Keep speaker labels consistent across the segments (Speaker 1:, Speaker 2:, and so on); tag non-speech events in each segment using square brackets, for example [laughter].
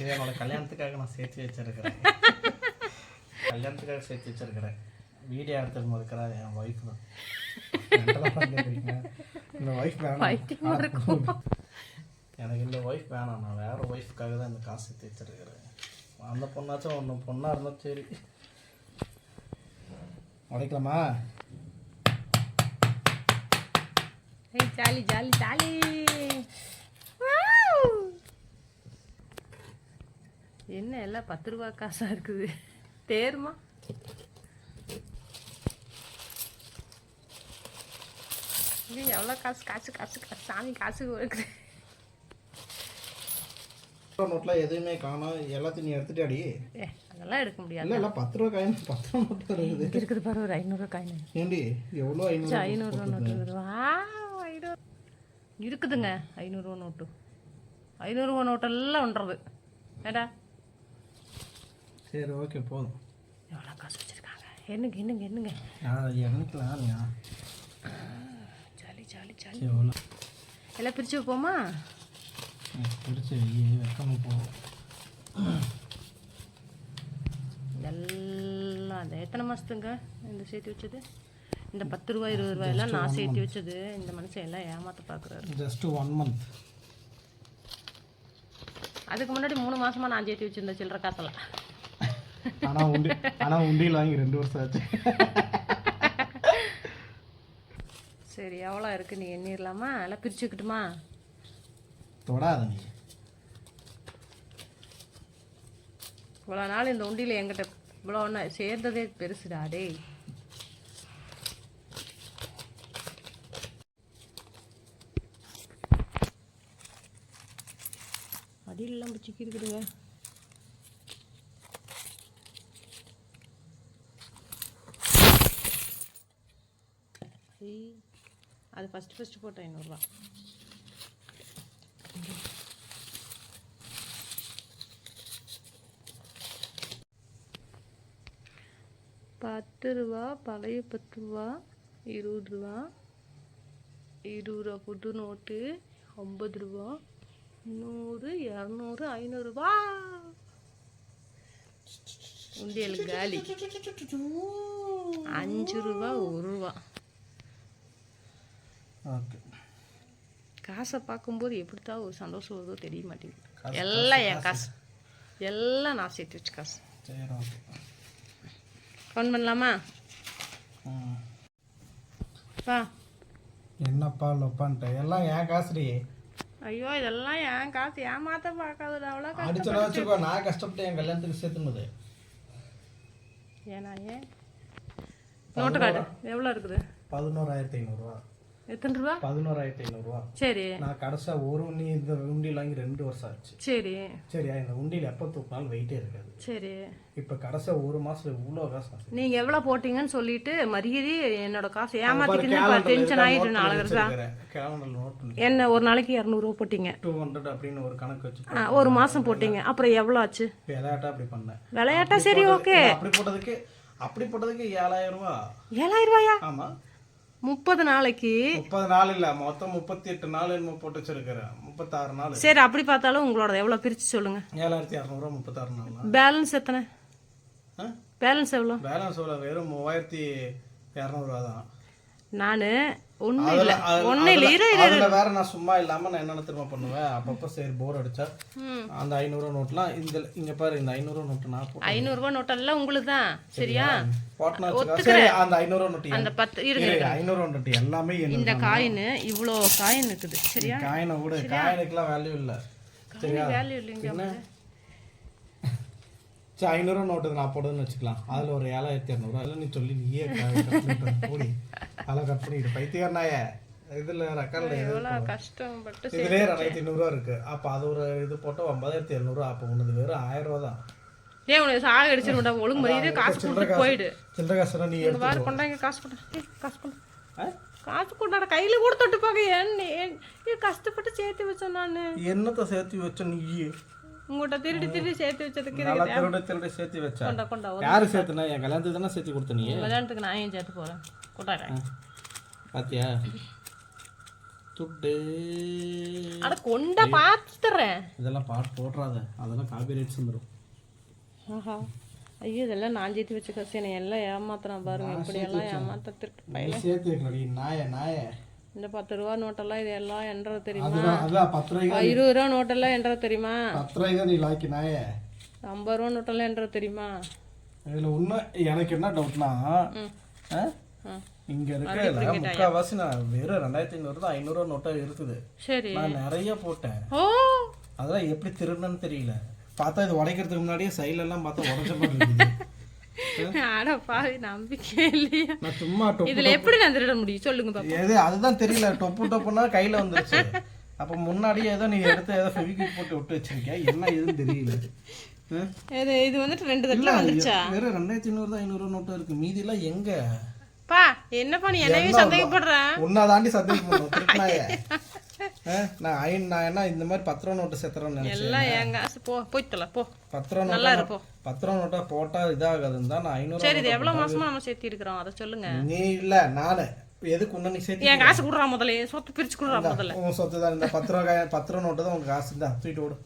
Speaker 1: இது என்னோட கல்யாணத்துக்காக நான் சேர்த்து வச்சிருக்கிறேன். கல்யாணத்துக்காக சேர்த்து வச்சிருக்கிறேன். வீடியோ எடுத்துட்டு இருக்கிறா என் ஒய்ஃப் தான். இந்த ஒய்ஃப். வேணாம். எனக்கு இந்த ஒய்ஃப் வேணாம். நான் வேற ஒய்ஃப்காக தான் இந்த காசு சேர்த்து வச்சிருக்கிறேன். அந்த பொண்ணாச்சும் ஒன்று பொண்ணாக இருந்தால் சரி. உடைக்கலாமா?
Speaker 2: Jolly jolly jolly. என்ன எல்லாம் பத்து ரூபா காசா இருக்குது? தேருமா? இது எவ்வளோ காசு? காசு காசு காசு. சாமி காசு இருக்குது.
Speaker 1: நோட்டில் எதுவுமே காணோம். எல்லாத்தையும் நீ எடுத்துட்டாடி
Speaker 2: ஏ அதெல்லாம் எடுக்க முடியாது.
Speaker 1: இல்லை பத்து ரூபா காயின் பத்து ரூபா நோட்டு இருக்குது.
Speaker 2: இருக்குது பாரு ஒரு ஐநூறுரூவா காயின்.
Speaker 1: ஏண்டி எவ்வளோ ஐநூறு
Speaker 2: ஐநூறுரூவா நோட்டு இருக்குது. வா ஐநூறு. இருக்குதுங்க ஐநூறுரூவா நோட்டு ஐநூறுரூவா நோட்டெல்லாம் ஒன்றது ஏடா
Speaker 1: சரி ஓகே போதும்.
Speaker 2: எவ்வளோ காசு வச்சுருக்காங்க? என்னங்க என்னங்க என்னங்க?
Speaker 1: நீ
Speaker 2: ஜாலி ஜாலி ஜாலி
Speaker 1: எவ்வளோ
Speaker 2: எல்லாம் பிரித்து வைப்போமா?
Speaker 1: பிடிச்சி வைக்காம போகும்
Speaker 2: எல்லாம் அந்த எத்தனை மாதத்துங்க இந்த சேர்த்து வச்சது? இந்த பத்து ரூபா இருபது ரூபாய் எல்லாம் நான் சேர்த்து வச்சது. இந்த மனுஷன் எல்லாம் ஏமாத்த பார்க்குறாரு
Speaker 1: ஜஸ்ட் ஒன் மந்த்
Speaker 2: அதுக்கு முன்னாடி மூணு மாசமா நான் சேர்த்து வச்சிருந்த சில்லற காசெல்லாம்
Speaker 1: ஆனால் உண்டி ஆனால் உண்டியில் வாங்கி ரெண்டு வருஷம் ஆச்சு.
Speaker 2: சரி எவ்வளோ இருக்கு? நீ எண்ணிடலாமா எல்லாம் பிரிச்சுக்கிட்டுமா?
Speaker 1: தொடாத நீ.
Speaker 2: இவ்வளோ நாள் இந்த உண்டியில் என்கிட்ட இவ்வளோ ஒன்று சேர்ந்ததே பெருசுடா டேய். அடியிலலாம் பிடிச்சிக்கி இருக்குதுங்க ஐய், அது ஃபஸ்ட்டு ஃபஸ்ட்டு போட்டேன் ஐநூறுரூவா பத்து ரூபா பழைய பத்து ரூபா இருபது ரூபா இருபது ரூபா புது நோட்டு ஐம்பது ரூபா நூறு இரநூறு ஐநூறுரூபா உண்டியல் காலி. அஞ்சு ரூபா ஒரு ரூபா.
Speaker 1: ஓகே
Speaker 2: காசை பார்க்கும்போது எப்படித்தான் ஒரு சந்தோஷம் வருதோ தெரிய மாட்டேங்குது. எல்லாம் என் காசு. எல்லாம் நான் சேர்த்து வச்ச காசு.
Speaker 1: சரி ஓகே
Speaker 2: ஃபோன் பண்ணலாமா? வா.
Speaker 1: என்னப்பா லொப்பான்ட்ட? எல்லாம் ஏன் காசுடி.
Speaker 2: ஐயோ இதெல்லாம் என் காசு. ஏமாத்த பார்க்காதுடா. அவ்வளோ
Speaker 1: அடிச்சட வச்சுக்கோ. நான் கஷ்டப்பட்டு என் கல்யாணத்துக்கு சேர்த்துனது
Speaker 2: ஏன்னா ஏன்? Note card. எவ்வளோ இருக்குது?
Speaker 1: பதினோராயிரத்தி ஐநூறுரூவா
Speaker 2: எத்தனை ரூபா?
Speaker 1: பதினோராயிரத்தி ஐநூறுரூவா
Speaker 2: சரி.
Speaker 1: நான் கடைசியாக ஒரு உண்டி இந்த உண்டியில் வாங்கி ரெண்டு வருஷம் ஆச்சு.
Speaker 2: சரி.
Speaker 1: சரியா இந்த உண்டியில் எப்போ தூக்கினாலும் வெயிட்டே இருக்காது.
Speaker 2: சரி.
Speaker 1: இப்போ கடைசியாக ஒரு மாதத்துல இவ்வளோ காசு
Speaker 2: நீங்கள் எவ்வளோ போட்டீங்கன்னு சொல்லிட்டு மரியாதை என்னோட காசு ஏமாத்திக்கணும் டென்ஷன் ஆகிட்டு நாலு
Speaker 1: நோட்
Speaker 2: என்ன ஒரு நாளைக்கு இரநூறுவா போட்டீங்க?
Speaker 1: டூ ஹண்ட்ரட் அப்படின்னு ஒரு கணக்கு வச்சு
Speaker 2: ஒரு மாதம் போட்டீங்க. அப்புறம் எவ்வளோ ஆச்சு?
Speaker 1: விளையாட்டா அப்படி பண்ணேன்.
Speaker 2: விளையாட்டா சரி ஓகே.
Speaker 1: அப்படி போட்டதுக்கு அப்படி போட்டதுக்கு ஏழாயிரம் ரூபா.
Speaker 2: ஏழாயிரம் ரூபாயா?
Speaker 1: ஆமா.
Speaker 2: முப்பது நாளைக்கு.
Speaker 1: முப்பது நாள் இல்ல மொத்தம் முப்பத்தி எட்டு நாள் என்னமோ போட்டு வச்சிருக்கிறேன் முப்பத்தாறு நாள்.
Speaker 2: சரி அப்படி பார்த்தாலும் உங்களோட எவ்வளோ பிரித்து சொல்லுங்க.
Speaker 1: ஏழாயிரத்தி இரநூறுவா முப்பத்தாறு நாள்.
Speaker 2: பேலன்ஸ் எத்தனை? பேலன்ஸ் எவ்வளோ?
Speaker 1: பேலன்ஸ் எவ்வளோ வெறும் மூவாயிரத்தி இரநூறுவா தான்.
Speaker 2: நான் ஒன்றும் இல்லை. ஒன்றும் இல்லை. இரு இரு
Speaker 1: வேற நான் சும்மா இல்லாம நான் என்னென்ன திரும்ப பண்ணுவேன்? அப்பப்போ சரி போர் அடிச்சா. அந்த ஐநூறுவா நோட்லாம் இந்த இங்க பாரு இந்த ஐநூறுவா நோட்டு நான்.
Speaker 2: ஐநூறுரூவா நோட்டெல்லாம் உங்களுக்கு தான் சரியா?
Speaker 1: அந்த ஐநூறுவா நோட்டு
Speaker 2: அந்த பத்து இருங்க
Speaker 1: இரு, ஐநூறுவா நோட்டு எல்லாமே
Speaker 2: இந்த காயின் இவ்வளோ காயின் இருக்குது சரியா?
Speaker 1: காயினை கூட காயினுக்குலாம் வேல்யூ இல்ல. சரியா?
Speaker 2: வேல்யூ இல்லைங்க
Speaker 1: சரி ஐநூறுவா நோட்டு நான் போடுதுன்னு வச்சுக்கலாம். அதுல ஒரு ஏழாயிரத்தி இரநூறுவா அதில் நீ சொல்லி நீயே கூடி அதெல்லாம் கட் பண்ணிட்டு பைத்தியக்காரனாய. இதுல ரெக்கார்டில் இதுலயே ரெண்டாயிரத்தி ஐநூறுரூவா இருக்கு. அப்ப அது ஒரு இது போட்டு ஒன்பதாயிரத்தி எழுநூறுவா அப்போ உனது வெறும் ஆயிரம் ரூபா தான்.
Speaker 2: ஏன் உனக்கு சாக அடிச்சிருந்தா ஒழுங்கு மரியாதை காசு கொடுத்து போயிடு.
Speaker 1: சில்லற காசுனா நீ
Speaker 2: வேறு கொண்டாங்க காசு கொண்டா ஏய், காசு கொண்டா? காசு கொண்டாட கையில் கூட தொட்டு பார்க்க ஏன் கஷ்டப்பட்டு சேர்த்து வச்சேன் நான்.
Speaker 1: என்னத்த சேர்த்து வச்ச நீ
Speaker 2: உங்கள்கிட்ட திருடி திருடி சேர்த்து வச்சதுக்கு
Speaker 1: நல்லா திருட திருட சேர்த்து வச்ச.
Speaker 2: கொண்டா கொண்டா
Speaker 1: யாரு சேர்த்துனா? என் கல்யாணத்துக்கு தானே சேர்த்து கொடுத்த நீ?
Speaker 2: கல்யாணத்துக்கு நான் ஏன் சேர்த்து போகிறேன் கொண்டாடுறேன்.
Speaker 1: பாத்தியா? துட்டு.
Speaker 2: அட கொண்டா பார்த்துறேன்
Speaker 1: இதெல்லாம் பாட்டு போடுறாத. அதெல்லாம் காப்பி ரைட்ஸ் வந்துடும்
Speaker 2: ஆஹா. ஐயோ இதெல்லாம் நான் சேர்த்து வச்ச கசி எல்லாம் ஏமாத்துறான் பாருங்க. இப்படி எல்லாம் ஏமாத்த திருட்டு
Speaker 1: சேர்த்து வைக்கலடி நாய நாய.
Speaker 2: இந்த பத்து ரூபா நோட்டெல்லாம் இது எல்லாம் என்றது தெரியுமா?
Speaker 1: அதான் பத்து
Speaker 2: இருபது ரூபா நோட்டெல்லாம் என்றது தெரியுமா?
Speaker 1: பத்து ரூபாய்க்கு நீ லாய்க்கு நாய
Speaker 2: ஐம்பது ரூபா நோட்டெல்லாம் என்றது தெரியுமா?
Speaker 1: இதில் உண்மை எனக்கு என்ன டவுட்னா. இங்க இருக்க முக்கால்வாசி நான் வெறும் ரெண்டாயிரத்தி ஐநூறு தான் ஐநூறுவா நோட்டா இருக்குது.
Speaker 2: சரி.
Speaker 1: நான் நிறைய போட்டேன்.
Speaker 2: ஓ!
Speaker 1: அதெல்லாம் எப்படி திருடணும்னு தெரியல. பார்த்தா இது உடைக்கிறதுக்கு முன்னாடியே சைடுல எல்லாம் பார்த்தா உடஞ்ச மாதிரி இருக்குது. [laughs]
Speaker 2: அட பாவி நம்பிக்கை இல்லையா
Speaker 1: நான் சும்மா டொப்பு
Speaker 2: இதுல எப்படி நான் திருட முடியும்? சொல்லுங்க பாப்பா
Speaker 1: எது அதுதான் தெரியல. டொப்பு டொப்புனா கையில வந்துருச்சு. அப்ப முன்னாடியே ஏதோ நீ எடுத்து ஏதோ ஃபெவிக்விக் போட்டு விட்டு வச்சிருக்கியா? என்ன எதுன்னு தெரியல?
Speaker 2: இது இது வந்துட்டு ரெண்டு தட்டில் வந்துச்சா
Speaker 1: வெறும் ரெண்டாயிரத்தி ஐநூறு தான் ஐநூறு நோட்டு இருக்கு. மீதி எல்லாம் எங்க?
Speaker 2: பா என்னப்பா நீ என்னையே சந்தேகப்படுறேன்
Speaker 1: உன்னா தாண்டி திருப்பினாய நான் ஐ நான் என்ன இந்த மாதிரி பத்து ரூபா நோட்டு சேர்த்துறேன்னு நினைச்சேன்.
Speaker 2: காசு போ போய்த்தல போ.
Speaker 1: பத்து ரூபா
Speaker 2: நல்லா இருப்போம்
Speaker 1: பத்து ரூபா நோட்டா போட்டா இதாகாதுன்னு தான் நான் ஐநூறு
Speaker 2: சரி இது எவ்வளவு மாசமா நம்ம சேர்த்தி இருக்கிறோம் அதை சொல்லுங்க.
Speaker 1: நீ இல்ல நானு. எதுக்கு உன்ன நீ சேர்த்து
Speaker 2: என் காசு கொடுறா முதல்ல சொத்து பிரிச்சு கொடுறா முதல்ல.
Speaker 1: உன் சொத்து தான் இந்த பத்து ரூபா பத்து ரூபா நோட்டு தான் உங்க காசு. தான் தூக்கிட்டு விடு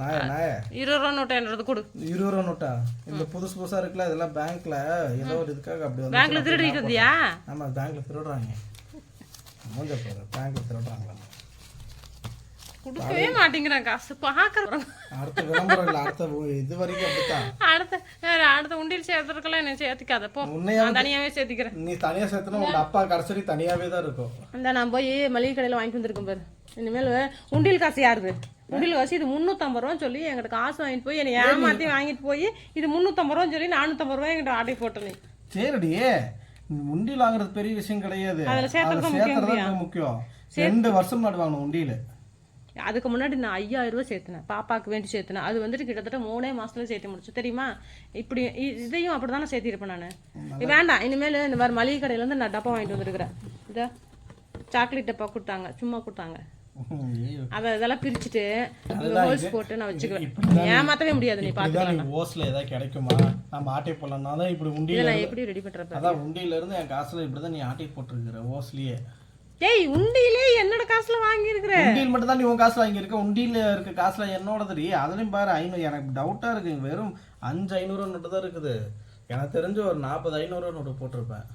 Speaker 1: நாய நாய.
Speaker 2: இருபது ரூபா நோட்டு என்னது கொடு.
Speaker 1: இருபது ரூபா நோட்டா? இந்த புதுசு புதுசா இருக்குல்ல இதெல்லாம் பேங்க்ல ஏதோ ஒரு இதுக்காக அப்படி வந்து
Speaker 2: பேங்க்ல திருடிட்டு வந்தியா?
Speaker 1: ஆமா பேங்க்ல திருடுறாங்க. மூஞ்ச பாரு பேங்க்ல திருடுறாங்களா?
Speaker 2: கொடுக்கவே மாட்டேங்கிறேன் காசு பாக்குறேன்
Speaker 1: அடுத்த விளம்பரம் இல்ல அடுத்த இது வரைக்கும் அப்படித்தான்.
Speaker 2: அடுத்த வேற அடுத்த உண்டியல் சேர்த்துருக்கலாம் என்ன சேர்த்துக்காத. போ நான் தனியாவே சேர்த்துக்கிறேன்.
Speaker 1: நீ தனியா சேர்த்தனா உங்க அப்பா கடைசி தனியாவே தான் இருக்கும்.
Speaker 2: இந்த நான் போய் மளிகை கடையில் வாங்கிட்டு வந்திருக்கேன் பாரு. இனிமேல் உண்டியல் காசு யாருது? உண்டியல் காசு இது முந்நூற்றம்பது ரூபான்னு சொல்லி எங்கிட்ட காசு வாங்கிட்டு போய் என்னை ஏமாற்றி வாங்கிட்டு போய் இது முந்நூற்றம்பது ரூபான்னு சொல்லி நானூற்றம்பது ரூபாய் எங்கிட்ட ஆர்டர் போட்டேன் நீ.
Speaker 1: சரிடி. உண்டியில் வாங்குறது பெரிய விஷயம் கிடையாது.
Speaker 2: அதுல சேர்த்துறது
Speaker 1: முக்கியம் ரெண்டு வருஷம் முன்னாடி வாங்கணும் உண்டியில.
Speaker 2: அதுக்கு முன்னாடி நான் ஐயாயிரம் ரூபாய் சேர்த்தினேன் பாப்பாக்கு வேண்டி சேர்த்தினேன் அது வந்துட்டு கிட்டத்தட்ட மூணே மாசத்துல சேர்த்து முடிச்சு. தெரியுமா? இப்படி இதையும் அப்படி தானே சேர்த்திருப்பேன் நான். வேண்டாம். இனிமேல் இந்த மாதிரி மளிகை கடையில இருந்து நான் டப்பா வாங்கிட்டு வந்துருக்கிறேன். இதா சாக்லேட் டப்பா கொடுத்தாங்க. சும்மா கொடுத்தாங்க. அதை இதெல்லாம் பிரிச்சுட்டு ஹோல்ஸ் போட்டு நான் வச்சுக்குவேன். ஏமாத்தவே முடியாது நீ பார்த்து
Speaker 1: இதுதான் நீ ஓஸ்ல ஏதாவது கிடைக்குமா? நம்ம ஆட்டை போடலாம்னா தான் இப்படி உண்டியில
Speaker 2: நான் எப்படி ரெடி பண்றப்ப
Speaker 1: அதான் உண்டியில இருந்து என் காசுல இப்படிதான் நீ ஆட்டை போட்டிருக்கிற ஓஸ்லயே
Speaker 2: ஏய் உண்டியிலே என்னோட காசுல வாங்கி
Speaker 1: உண்டியல் மட்டும் தான் நீ உன் காசுல வாங்கியிருக்க. உண்டியில இருக்க காசுல என்னோடதுடி? அதுலயும் பாரு ஐநூறு. எனக்கு டவுட்டா இருக்கு. வெறும் அஞ்சு ஐநூறு நோட்டு தான் இருக்குது. எனக்கு தெரிஞ்சு ஒரு நாற்பது ஐநூறு நோட்டு போட்டிருப்பேன்.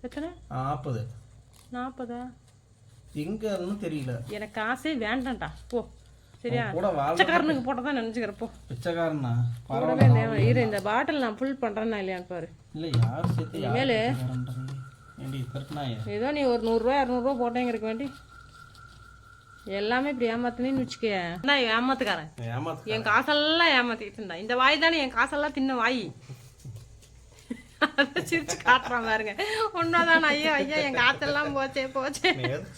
Speaker 2: எத்தனை?
Speaker 1: நாற்பது
Speaker 2: நாற்பதா
Speaker 1: எங்கன்னு தெரியல.
Speaker 2: எனக்கு காசே வேண்டாம்டா. போ. சரியா?
Speaker 1: கூட
Speaker 2: பிச்சைக்காரனுக்கு போட்டதான் நினைச்சுக்கிறேன் போ.
Speaker 1: பிச்சைக்காரனா? பரவாயில்ல.
Speaker 2: இந்த- இரு இந்த பாட்டில் நான் ஃபுல் பண்றேன்னா இல்லையான்னு பாரு.
Speaker 1: இல்ல யார் சேர்த்து திருட்டினாயே
Speaker 2: ஏதோ நீ ஒரு நூறுரூவா இரநூறுவா போட்டேங்கிறக்க வேண்டி. எல்லாமே இப்படி ஏமாத்தினேன்னு வச்சுக்க. நான் ஏமாத்துக்காரன்?
Speaker 1: ஏமாத்து
Speaker 2: என் காசெல்லாம் ஏமாத்திட்டு இருந்தா இந்த வாய் தானே என் காசெல்லாம் தின்ன வாய். அதை சிரிச்சு காட்டுறான் பாருங்க. உண்மைதான் ஐயோ ஐயா என் காசெல்லாம் போச்சே போச்சே.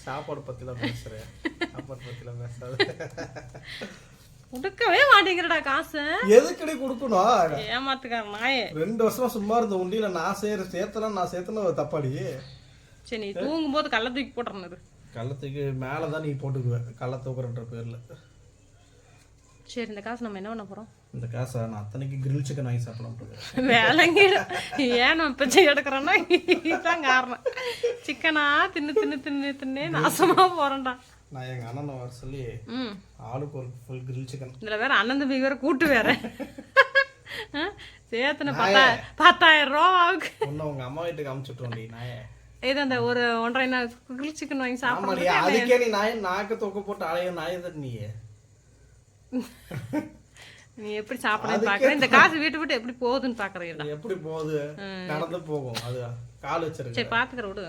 Speaker 1: சாப்பாடு பத்திலாம் பேசுற? சாப்பாடு பத்திலாம் பேசாத.
Speaker 2: கொடுக்கவே மாட்டேங்கிறடா காசு.
Speaker 1: எதுக்கடி கொடுக்கணும்?
Speaker 2: ஏமாத்துக்காரன் நாயே.
Speaker 1: ரெண்டு வருஷமா சும்மா இருந்த உண்டியில நான் சேர சேர்த்தலாம் நான் சேர்த்தன தப்பாடி.
Speaker 2: சரி நீ தூங்கும் போது கள்ள தூக்கி போட்டுறது
Speaker 1: கள்ளத்துக்கு மேலதான் நீ போட்டுக்குவ. கள்ள தூக்குறன்ற பேர்ல.
Speaker 2: சரி இந்த காசு நம்ம என்ன பண்ண போறோம்?
Speaker 1: இந்த காசை நான் அத்தனைக்கு கிரில் சிக்கன் வாங்கி சாப்பிடலாம்
Speaker 2: வேலைங்க ஏன் நம்ம பிச்சை எடுக்கிறோன்னா இதுதான் காரணம். சிக்கனா தின்னு தின்னு தின்னு தின்னு நாசமா போறேன்டா
Speaker 1: நான் எங்க அண்ணனை வர சொல்லி ஆளுக்கு ஒரு ஃபுல் கிரில் சிக்கன்
Speaker 2: இதுல வேற அண்ணன் தம்பி வேற கூட்டு வேற. [laughs] சேர்த்துன பத்தா பத்தாயிரம் ரூபா ஆகுக்கு
Speaker 1: ஒன்னு உங்க அம்மா வீட்டுக்கு அமுச்சுட்டோண்டி நாயே.
Speaker 2: இது அந்த ஒரு ஒன்றரை நாள் கிரில் சிக்கன் வாங்கி சாப்பிட்றது
Speaker 1: அதுக்கே நீ நாய் நாக்க தொக்க போட்டு அலைய நாய் தான் நீ
Speaker 2: நீ எப்படி சாப்பிடுன்னு பாக்குற? இந்த காசு வீட்டு விட்டு எப்படி போகுதுன்னு பாக்குறீங்களா?
Speaker 1: எப்படி போகுது? நடந்து போகும் அது கால் வச்சிருக்கு
Speaker 2: சரி பாத்துக்கிற விடு.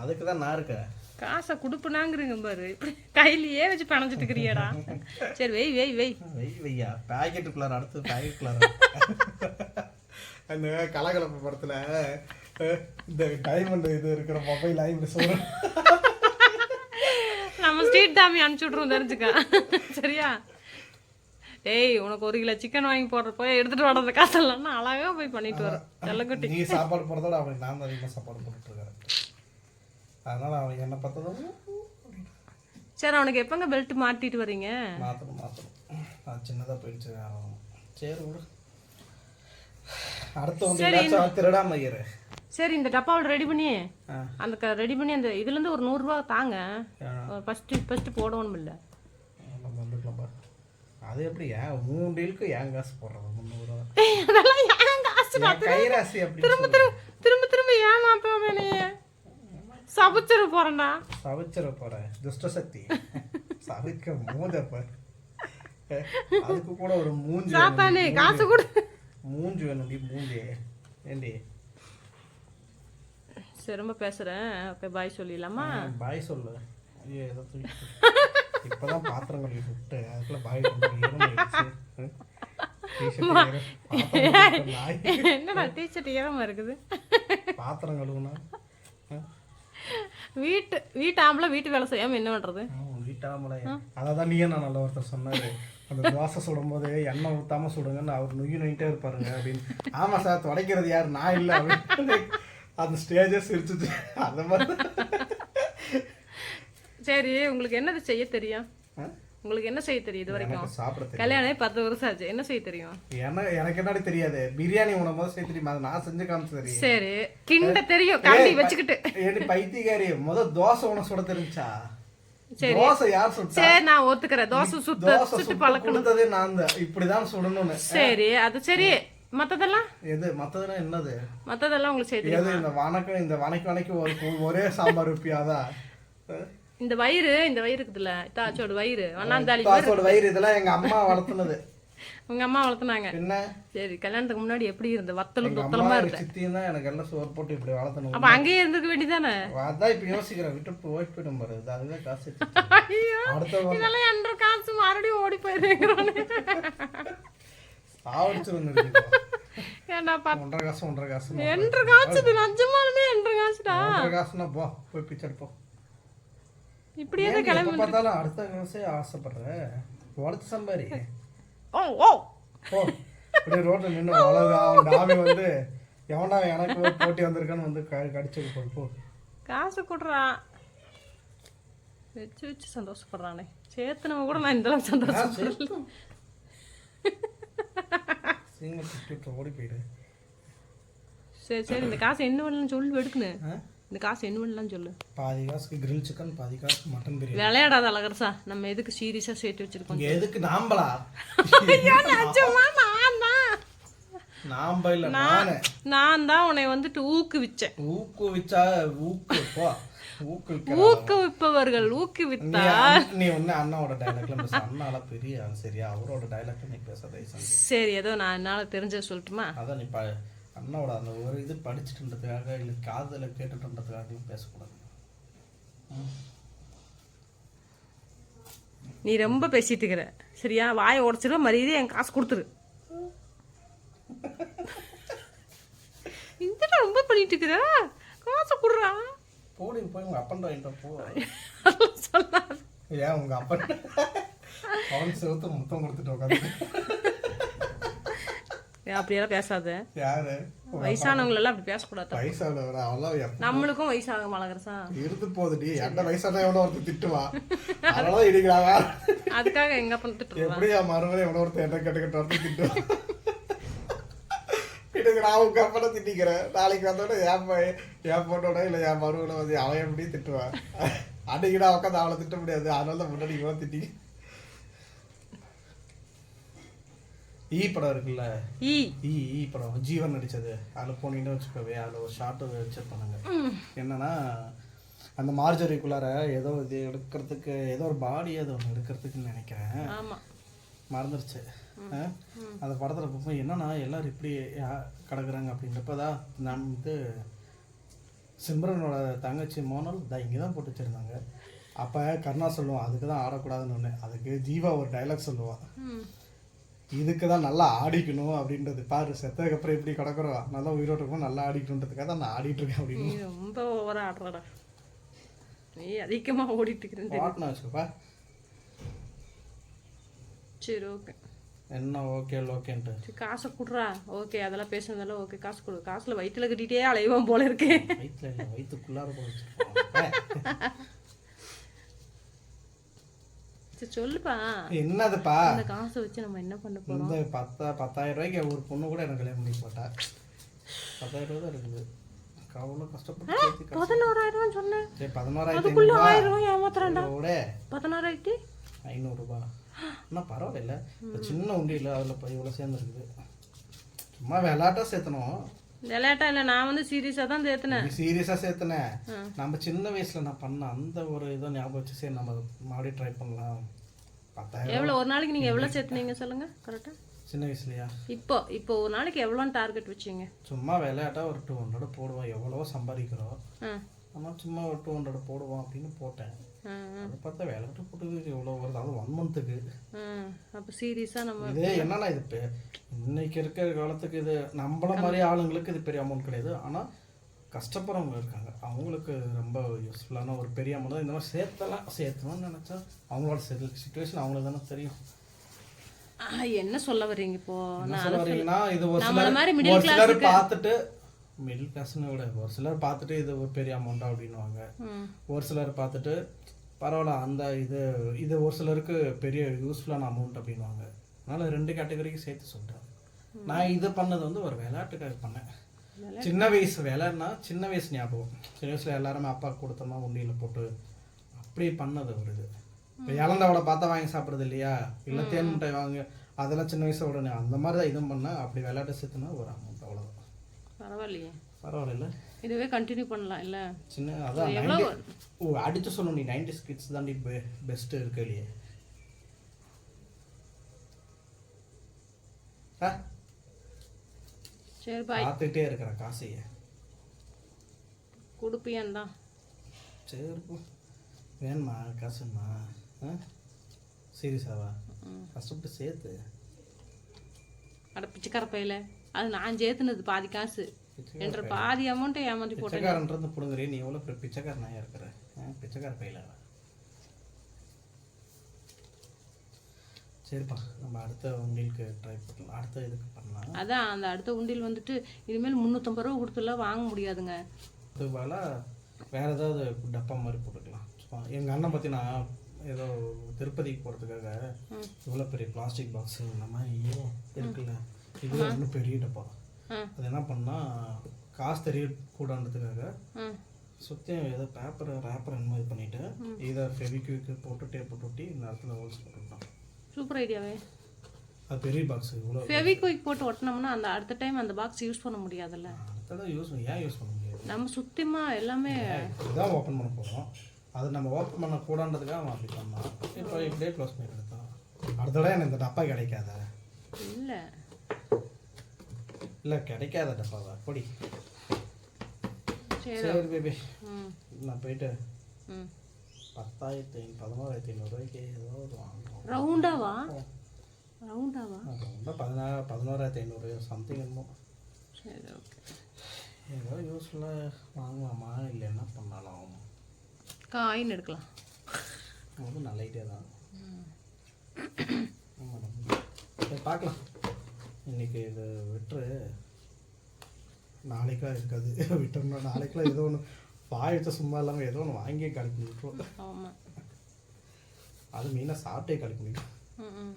Speaker 1: அதுக்கு தான் நான் இருக்கேன்.
Speaker 2: காசை கொடுப்புனாங்கிறீங்க பாரு. கையிலயே வச்சு பணஞ்சிட்டு இருக்கிறியடா சரி வெய் வெய் வெய்.
Speaker 1: வெய் வெய்யா. பேக்கெட்டுக்குள்ளார அடுத்து பேக்கெட்டுக்குள்ளார. அந்த கலகலப்பு படத்துல இந்த டைமண்ட் இது இருக்கிற மொபைல் இப்படி சொல்றேன்
Speaker 2: நம்ம ஸ்ட்ரீட் டாமி அனுப்பிச்சு விட்ருவோம் தெரிஞ்சுக்க. சரியா? டேய் உனக்கு ஒரு கிலோ சிக்கன் வாங்கி போடுறப்போ எடுத்துட்டு வர்றது காசெல்லாம். அழகா போய் பண்ணிட்டு வரோம் செல்லக்குட்டி.
Speaker 1: நீ சாப்பாடு போடுறதோட அவனுக்கு நான் தான் அதிகமாக சாப்பாடு போட்டுட்டு இருக்கிறேன் அதனால அவன் என்ன பார்த்ததும்
Speaker 2: சரி அவனுக்கு எப்பங்க பெல்ட் மாட்டிட்டு வர்றீங்க?
Speaker 1: மாற்றணும் மாற்றணும் அது சின்னதாக போயிடுச்சு. சரி விடு. அடுத்த வந்து திருடாம இரு
Speaker 2: சரி இந்த டப்பாவில் ரெடி பண்ணி அந்த ரெடி பண்ணி அந்த இதுலேருந்து ஒரு நூறுரூவா தாங்க. ஃபஸ்ட்டு ஃபஸ்ட்டு போடணும் இல்லை.
Speaker 1: நம்ம வந்துக்கலாம்ப்பா அது எப்படி ஏன் மூணு டீலுக்கு ஏன் காசு போடுறது முந்நூறுவா
Speaker 2: அதெல்லாம் ஏன் காசு திரும்ப. திரும்ப திரும்ப திரும்ப ஏமாப்ப நீ சபிச்சிட போறேன்டா.
Speaker 1: சவிச்சிட போறேன். துஷ்டசக்தி. சவிக்க மூஞ்சப்ப அதுக்கு கூட ஒரு மூஞ்சி
Speaker 2: சாத்தானே. காசு கொடு.
Speaker 1: மூஞ்சி வேணும்டி மூஞ்சி. ஏண்டி?
Speaker 2: சரி ரொம்ப பேசுறேன். ஓகே பாய் சொல்லிடலாமா?
Speaker 1: பாய் சொல்லு. ஐயோ ஏதோ [laughs] இப்பதான் பாத்திரம் கழுவி விட்டு அதுக்குள்ள பாய். [laughs]
Speaker 2: என்னடா டீஷர்ட் ஈரமா இருக்குது?
Speaker 1: பாத்திரம் கழுவுனா?
Speaker 2: வீட்டு வீட்டு ஆம்பளை வீட்டு வேலை செய்யாம என்ன பண்றது?
Speaker 1: வீட்டாமலை அதான் நீயே நான் நல்ல ஒருத்தர் சொன்னாரு. அந்த தோசை சுடும்போது எண்ணெய் ஊத்தாம சுடுங்கன்னு அவர் நொய்யு நொயிட்டே இருப்பாருங்க அப்படின்னு. ஆமா சார் துடைக்கிறது யார்? நான் இல்லை அப்படின்னு. அந்த ஸ்டேஜே சிரிச்சுச்சு அந்த மாதிரி.
Speaker 2: சரி உங்களுக்கு என்னது செய்ய தெரியும்? உங்களுக்கு என்ன செய்ய தெரியும் இது வரைக்கும்?
Speaker 1: சாப்பிட
Speaker 2: கல்யாணம் பத்து வருஷம் ஆச்சு. என்ன செய்ய தெரியும்?
Speaker 1: எனக்கு எனக்கு என்னடி தெரியாது? பிரியாணி போது செய்ய தெரியுமா? அதை நான் செஞ்சு காமிச்சு தெரியும்
Speaker 2: சரி. கிண்ட தெரியும். கண்டி வச்சுக்கிட்டு.
Speaker 1: ஏடி பைத்தியக்காரி முத தோசை உனக்கு சுட தெரிஞ்சா?
Speaker 2: சரி.
Speaker 1: தோசை யார் சுட்டா?
Speaker 2: சரி நான் ஒத்துக்கிறேன். தோசை சுத்த சுட்டு
Speaker 1: சுட்டு
Speaker 2: பழக்கணும்.
Speaker 1: கொடுத்ததே நான் தான். இப்படிதான் சுடணும்னு.
Speaker 2: சரி அது சரி. மத்ததெல்லாம்?
Speaker 1: எது மத்ததுன்னா என்னது?
Speaker 2: மத்ததெல்லாம் உங்களுக்கு செய்ய தெரியும்?
Speaker 1: இந்த வணக்கம் இந்த வணக்கம் வணக்கம் ஒரு சாம்பார் வைப்பியாதா [laughs]
Speaker 2: இந்த வயிறு இந்த வயிறு இருக்குதுல்ல தாச்சோட வயிறு மாதிரி
Speaker 1: தாசோட வயிறு இதெல்லாம் எங்க அம்மா வளர்த்துனது. [laughs]
Speaker 2: உங்க அம்மா வளர்த்துனாங்க.
Speaker 1: என்ன
Speaker 2: சரி கல்யாணத்துக்கு முன்னாடி எப்படி இருந்த? வத்தலும் தொத்தலமா இருந்த?
Speaker 1: சித்தியும் தான் எனக்கு எல்லாம் சோறு போட்டு இப்படி வளர்த்தணும்
Speaker 2: அப்ப அங்கேயே இருந்துக்க வேண்டியதானே?
Speaker 1: அதான் இப்ப யோசிக்கிறேன். விட்டு போயிட்டு போயிடும் பாரு. அதுதான் காசு.
Speaker 2: ஐயோ இதெல்லாம் என்ற காசு மறுபடியும் ஓடி போயிருங்கிறானே
Speaker 1: சாவடிச்சு வந்து
Speaker 2: ஏண்டாப்பா
Speaker 1: ஒன்றரை காசு ஒன்றரை காசு.
Speaker 2: என்ற காசு இது நிஜமாலுமே என்ற காசுடா.
Speaker 1: ஒன்றரை காசுனா போ போய் பிச்சை எடுப்போம்.
Speaker 2: இப்படியே தான் கிளம்பி
Speaker 1: பார்த்தாலும் அடுத்த காசே ஆசைப்படுற? உடச்சு சம்பாரி.
Speaker 2: ஓ ஓ.
Speaker 1: போ. இப்படியே ரோட்ல நின்று அவ்வளவு அவன் டாமி வந்து எவன்டா எனக்கு போட்டி வந்திருக்கான்னு வந்து க- கடிச்சு போ.
Speaker 2: காசு கொடுறான் வச்சு வச்சு சந்தோஷப்படுறானே. சேர்த்துனவங்க கூட நான் இந்த அளவுக்கு சந்தோஷம்
Speaker 1: சீங்க திட்டு ஓடி போயிடு.
Speaker 2: சரி சரி இந்த காசு என்ன பண்ணலாம் சொல்லு எடுக்கணும்
Speaker 1: ஆ?
Speaker 2: இந்த காசு என்ன பண்ணலாம் சொல்லு.
Speaker 1: பாதி காசுக்கு கிரில் சிக்கன் பாதி காசுக்கு மட்டன் பிரியாணி
Speaker 2: விளையாடாத அழகரசா. நம்ம எதுக்கு சீரியஸா சேர்த்து வச்சிருக்கோம்?
Speaker 1: எதுக்கு நாம்பளா?
Speaker 2: நிஜமா நான் தான்
Speaker 1: நாம்ப இல்ல நானு
Speaker 2: நான். தான் உன்னை வந்துட்டு ஊக்குவிச்சேன்.
Speaker 1: ஊக்குவிச்சா ஊக்கு போ
Speaker 2: ஊக்குவிப்பவர்கள் ஊக்குவித்தா.
Speaker 1: நீ ஒண்ணு அண்ணாவோட டைலாக்ல பேச. அண்ணால பெரிய சரியா? அவரோட டைலாக்ல நீ பேச தயவு செஞ்சு.
Speaker 2: சரி ஏதோ நான் என்னால தெரிஞ்ச சொல்லட்டுமா?
Speaker 1: அதான் நீ அண்ணாவோட அந்த ஒரு இது படிச்சுட்டுன்றதுக்காக இல்லை காதல கேட்டுட்டுன்றதுக்காக நீ பேசக்கூடாது.
Speaker 2: நீ ரொம்ப பேசிட்டு இருக்கிற. சரியா? வாயை உடச்சிருவ மரியாதை என் காசு கொடுத்துரு. இந்த ரொம்ப பண்ணிட்டு இருக்கிற. காசு கொடுறா.
Speaker 1: போடி போய் உங்க அப்பன் வாங்கிட்டு போ.
Speaker 2: சொல்லாத.
Speaker 1: ஏன் உங்க அப்பன்? அவன் செவுத்து முத்தம் கொடுத்துட்டு உட்காந்து
Speaker 2: அப்படியெல்லாம் பேசாத.
Speaker 1: யாரு?
Speaker 2: வயசானவங்களெல்லாம் அப்படி பேசக்கூடாது.
Speaker 1: வயசானவர் அவெல்லாம்
Speaker 2: நம்மளுக்கும் வயசாகும் அழகரசா
Speaker 1: இருந்து போகுதுடி எந்த வயசான எவ்வளோ ஒருத்தர் திட்டுவா அதெல்லாம் இடிக்கிறாங்க
Speaker 2: அதுக்காக எங்க பண்ணிட்டு
Speaker 1: எப்படி என் மறுபடியும் எவ்வளோ ஒருத்தர் என்ன கேட்டு கேட்டு ஒருத்தர் திட்டுவான். இதுக்கு நான் உங்க அப்பனை திட்டிக்கிறேன். நாளைக்கு வந்தோட என் என் பொண்ணோட இல்லை என் மருவனை வந்து அவன் எப்படி திட்டுவான்? அன்னைக்கு நான் உட்காந்து அவளை திட்ட முடியாது. அதனால தான் முன்னாடி இவன் திட்டி ஈ படம் இருக்குல்ல?
Speaker 2: ஈ.
Speaker 1: ஈ ஈ படம். ஜீவன் நடிச்சது. அதில் போனீங்கன்னு வச்சுக்கோவே அதில் ஒரு ஷார்ட்டு வச்சிருப்பானுங்க. என்னன்னா அந்த மார்ஜரிக்குள்ளார ஏதோ இது எடுக்கிறதுக்கு ஏதோ ஒரு பாடி அது ஒன்று எடுக்கிறதுக்குன்னு நினைக்கிறேன். மறந்துருச்சு? அந்த படத்தில் பார்ப்போம் என்னன்னா எல்லாரும் இப்படி கிடக்குறாங்க அப்படின்றப்ப தான் நம் இது சிம்ரனோட தங்கச்சி மோனல் தான் இங்கே தான் போட்டு வச்சிருந்தாங்க. அப்போ கருணா சொல்லுவான் அதுக்கு தான் ஆடக்கூடாதுன்னு ஒன்று அதுக்கு ஜீவா ஒரு டைலாக் சொல்லுவான். இதுக்கு தான் நல்லா ஆடிக்கணும் அப்படின்றது. பாரு செத்ததுக்கு அப்புறம் எப்படி கிடக்குறோம் நல்லா உயிரோட்டு இருக்கும் நல்லா ஆடிக்கணுன்றதுக்காக தான் நான் ஆடிட்டு இருக்கேன் அப்படின்னு
Speaker 2: ரொம்ப ஓவரா ஆடுறடா. நீ அதிகமா ஓடிட்டு இருக்கிறேன்னு தெரியும்
Speaker 1: பாட்டினா வச்சுக்கப்பா.
Speaker 2: சரி ஓகே
Speaker 1: என்ன ஓகே ஓகேன்ட்டு
Speaker 2: காசை கொடுறா. ஓகே அதெல்லாம் பேசுனதெல்லாம் ஓகே காசு கொடு. காசுல வயிற்றுல கட்டிட்டே அலைவோம் போல இருக்கு.
Speaker 1: வயிற்றுல இல்லை வயிற்றுக்குள்ளார
Speaker 2: சரி [laughs] சொல்லுப்பா.
Speaker 1: என்னதுப்பா?
Speaker 2: இந்த காசை வச்சு நம்ம என்ன பண்ண போறோம்?
Speaker 1: இந்த பத்தா பத்தாயிரம் ரூபாய்க்கு ஒரு பொண்ணு கூட எனக்கு கல்யாணம் பண்ணி போட்டா. பத்தாயிரம் ரூபாய் தான் இருக்குது. அவ்வளோ கஷ்டப்பட்டு.
Speaker 2: பதினோராயிரம் சொன்னேன்.
Speaker 1: சரி பதினோராயிரத்தி
Speaker 2: அதுக்குள்ள
Speaker 1: ஐநூறுபா
Speaker 2: ஆயிரம் ரூபாய்
Speaker 1: இதோட
Speaker 2: பதினாறாயிரத்தி
Speaker 1: ஐநூறுரூபா ஆனால் பரவாயில்ல. சின்ன உண்டியில் அதில் இப்போ இவ்வளோ சேர்ந்துருக்குது. சும்மா விளாட்டா சேர்த்தணும்.
Speaker 2: விளையாட்டா இல்லை நான் வந்து சீரியஸாக தான் சேர்த்துனேன்.
Speaker 1: சீரியஸாக சேர்த்தனேன் நம்ம சின்ன வயசில் நான் பண்ண அந்த ஒரு இதை ஞாபகம் வச்சு சரி நம்ம மறுபடியும் ட்ரை பண்ணலாம். பத்தாயிரம்
Speaker 2: எவ்வளோ ஒரு நாளைக்கு நீங்கள் எவ்வளோ சேர்த்துனீங்க சொல்லுங்க கரெக்டாக
Speaker 1: சின்ன வயசுலையா?
Speaker 2: இப்போ இப்போ ஒரு நாளைக்கு எவ்வளோன்னு டார்கெட் வச்சீங்க?
Speaker 1: சும்மா விளையாட்டா ஒரு டூ ஹண்ட்ரட் போடுவோம். எவ்வளவோ சம்பாதிக்கிறோம். ஆனால் சும்மா ஒரு டூ ஹண்ட்ரட் போடுவோம் அப்படின்னு போட்டேன். பார்த்தா விளையாட்டு போட்டு எவ்வளோ வருது? அது ஒன் மந்த்துக்கு
Speaker 2: அப்போ சீரியஸாக நம்ம
Speaker 1: இது என்னன்னா இது இன்னைக்கு இருக்கிற காலத்துக்கு இது நம்மள மாதிரி ஆளுங்களுக்கு இது பெரிய அமௌண்ட் கிடையாது. ஆனால் கஷ்டப்படுறவங்க இருக்காங்க. அவங்களுக்கு ரொம்ப யூஸ்ஃபுல்லான ஒரு பெரிய அமௌண்ட் தான். இந்த மாதிரி சேர்த்தலாம் சேர்த்தணும்னு நினச்சா அவங்களோட சுச்சுவேஷன் அவங்களுக்கு தானே தெரியும்.
Speaker 2: என்ன சொல்ல வர்றீங்க இப்போ? நான்
Speaker 1: சொல்ல வரீங்கன்னா இது ஒரு சிலர் பார்த்துட்டு மிடில் கிளாஸ்னு விட ஒரு சிலர் பார்த்துட்டு இது ஒரு பெரிய அமௌண்ட்டா அப்படின்னுவாங்க.
Speaker 2: ம்.
Speaker 1: ஒரு சிலர் பார்த்துட்டு பரவாயில்ல அந்த இது இது ஒரு சிலருக்கு பெரிய யூஸ்ஃபுல்லான அமௌண்ட் அப்படின்வாங்க அதனால ரெண்டு கேட்டகரிக்கு சேர்த்து சொல்கிறேன் நான் இது பண்ணது வந்து ஒரு விளையாட்டுக்காக பண்ணேன். சின்ன வயசு விளையாடுனா சின்ன வயசு ஞாபகம். சின்ன வயசுல எல்லாருமே அப்பா கொடுத்தோமா உண்டியில் போட்டு அப்படி பண்ணது ஒரு இது. இப்போ இளந்தவடை பார்த்தா வாங்கி சாப்பிட்றது இல்லையா? இல்லை தேன் மிட்டாய் வாங்க அதெல்லாம் சின்ன வயசு உடனே அந்த மாதிரி தான் இதுவும் பண்ணேன். அப்படி விளையாட்டு சேர்த்துனா ஒரு அமௌண்ட் அவ்வளோதான்
Speaker 2: பரவாயில்லையே.
Speaker 1: பரவாயில்ல
Speaker 2: இதுவே கண்டினியூ பண்ணலாம் இல்லை?
Speaker 1: சின்ன அதான்
Speaker 2: எவ்வளோ
Speaker 1: 90 ஓ அடிச்சு சொல்லணும் நீ நைன்டி ஸ்கிட்ஸ் தாண்டி பெஸ்ட் இருக்கு இல்லையே. ஆ?
Speaker 2: சரி பாய்
Speaker 1: பார்த்துக்கிட்டே இருக்கிற காசைய.
Speaker 2: கொடுப்பியான் தான்
Speaker 1: சரி போ வேணுமா காசுமா? ஆ? சீரியஸாவா? கஷ்டப்பட்டு சேர்த்து.
Speaker 2: அட பிச்சைக்கார பையில. அது நான் சேர்த்துனது பாதி காசு. என்ற பாதி அமௌண்ட்டை ஏமாத்தி போட்டேன்.
Speaker 1: பிடுங்குறே நீ எவ்வளோ பெரிய பிச்சைக்காரனாக இருக்கிற? ஆ பிச்சைக்கார பையில சரிப்பா நம்ம அடுத்த உங்களுக்கு ட்ரை பண்ணலாம். அடுத்த இதுக்கு பண்ணலாம்.
Speaker 2: அதான் அந்த அடுத்த உண்டியல் வந்துட்டு இனிமேல் முந்நூற்றம்பது ரூபா கொடுத்துலாம் வாங்க முடியாதுங்க.
Speaker 1: அதுக்கு பதிலாக வேற ஏதாவது டப்பா மாதிரி போட்டுக்கலாம். எங்கள் அண்ணன் பார்த்தீங்கன்னா ஏதோ திருப்பதிக்கு போகிறதுக்காக இவ்வளோ பெரிய பிளாஸ்டிக் பாக்ஸ் இந்த மாதிரி இருக்குல்ல. இது இன்னும் பெரிய டப்பா. அது என்ன பண்ணால் காசு தெரிய கூடான்றதுக்காக
Speaker 2: ஆ.
Speaker 1: சுற்றியும் ஏதோ பேப்பர் ரேப்பர் அந்த மாதிரி பண்ணிவிட்டு இதை ஃபெவிக்விக்கு போட்டு டேப் போட்டு ஒட்டி இந்த இடத்துல ஹோல்ஸ் போட்டுவிட்டான்
Speaker 2: சூப்பர் ஐடியாவே
Speaker 1: அது பெரிய பாக்ஸ் இவ்வளோ
Speaker 2: ஃபெவிக்விக் போட்டு ஒட்டினோம்னா அந்த அடுத்த டைம் அந்த பாக்ஸ் யூஸ் பண்ண முடியாதுல்ல.
Speaker 1: அடுத்ததான் யூஸ் ஏன் யூஸ் பண்ண முடியாது?
Speaker 2: நம்ம சுத்தமாக எல்லாமே
Speaker 1: இதுதான் ஓப்பன் பண்ண போகிறோம் அது நம்ம ஓப்பன் பண்ண கூடான்றதுக்காக அவன் அப்படி பண்ணான். இப்போ இப்படியே க்ளோஸ் பண்ணி எடுத்தான் அடுத்த எனக்கு இந்த டப்பா கிடைக்காத.
Speaker 2: இல்லை.
Speaker 1: இல்லை கிடைக்காத டப்பாவா பொடி.
Speaker 2: சரி.
Speaker 1: பேபி நான் போயிட்டு பத்தாயிரத்தி பதினோராயிரத்தி ஐநூறுரூவாய்க்கு ஏதோ ஒரு வாங்கணும்.
Speaker 2: ரவுண்டாவா? ரவுண்டாவா?
Speaker 1: ரொம்ப பதினா பதினோராயிரத்தி ஐநூறு சம்திங் என்னமோ.
Speaker 2: சரி ஓகே
Speaker 1: ஏதோ யூஸ்ஃபுல்லாக வாங்கலாமா? இல்லை என்ன பண்ணலாம்?
Speaker 2: காயின் எடுக்கலாம்.
Speaker 1: அது நல்ல ஐடியா தான். பார்க்கலாம். இன்னைக்கு இது விட்டுரு. நாளைக்கெலாம் இருக்காது. விட்டோம்னா நாளைக்கெலாம் ஏதோ ஒன்று வச்ச சும்மா இல்லாமல் ஏதோ ஒன்று வாங்கியே விட்டுருவோம்.
Speaker 2: ஆமாம்
Speaker 1: அது மெயினாக சாப்பிட்டே கலக்கி முடியும்
Speaker 2: ம் ம்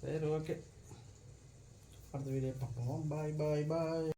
Speaker 1: சரி ஓகே. அடுத்த வீடியோ பார்ப்போம். பாய் பாய் பாய்